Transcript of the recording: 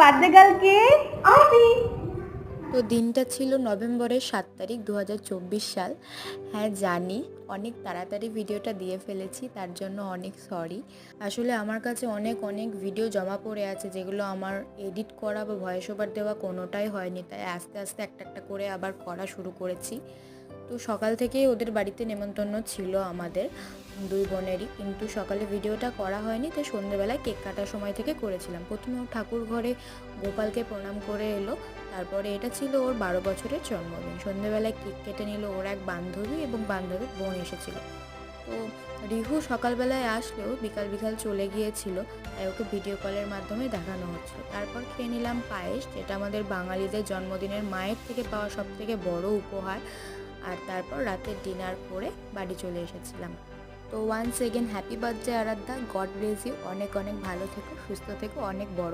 Birthday girl কে আমি। তো দিনটা ছিল নভেম্বরের সাত তারিখ দু হাজার চব্বিশ সাল। হ্যাঁ জানি। অনেক তাড়াতাড়ি ভিডিওটা দিয়ে ফেলেছি, তার জন্য অনেক সরি আসলে আমার কাছে অনেক অনেক ভিডিও জমা পড়ে আছে, যেগুলো আমার এডিট করা বা ভয়েস ওভার দেওয়া কোনোটাই হয়নি। তাই আস্তে আস্তে একটা একটা করে আবার করা শুরু করেছি। তো সকাল থেকেই ওদের বাড়িতে নেমন্তন্ন ছিল আমাদের দুই বোনেরই। কিন্তু সকালে ভিডিওটা করা হয়নি তো সন্ধ্যেবেলায় কেক কাটার সময় থেকে করেছিলাম। প্রথমে ও ঠাকুর ঘরে গোপালকে প্রণাম করে এলো, তারপরে এটা ছিল ওর বারো বছরের জন্মদিন। সন্ধ্যেবেলায় কেক কেটে নিল ওর এক বান্ধবী এবং বান্ধবীর বোন এসেছিল। তো রিহু সকালবেলায় আসলেও বিকাল বিকাল চলে গিয়েছিল, তাই ওকে ভিডিও কলের মাধ্যমে দেখানো হচ্ছিল। তারপর খেয়ে নিলাম পায়েস, যেটা আমাদের বাঙালিদের জন্মদিনের মায়ের থেকে পাওয়া সব থেকে বড় উপহার। আর তারপর রাতে ডিনার করে বাড়ি চলে এসেছিলাম। তো once again happy birthday Aradhya God bless you অনেক অনেক ভালো থেকো, সুস্থ থেকো, অনেক বড়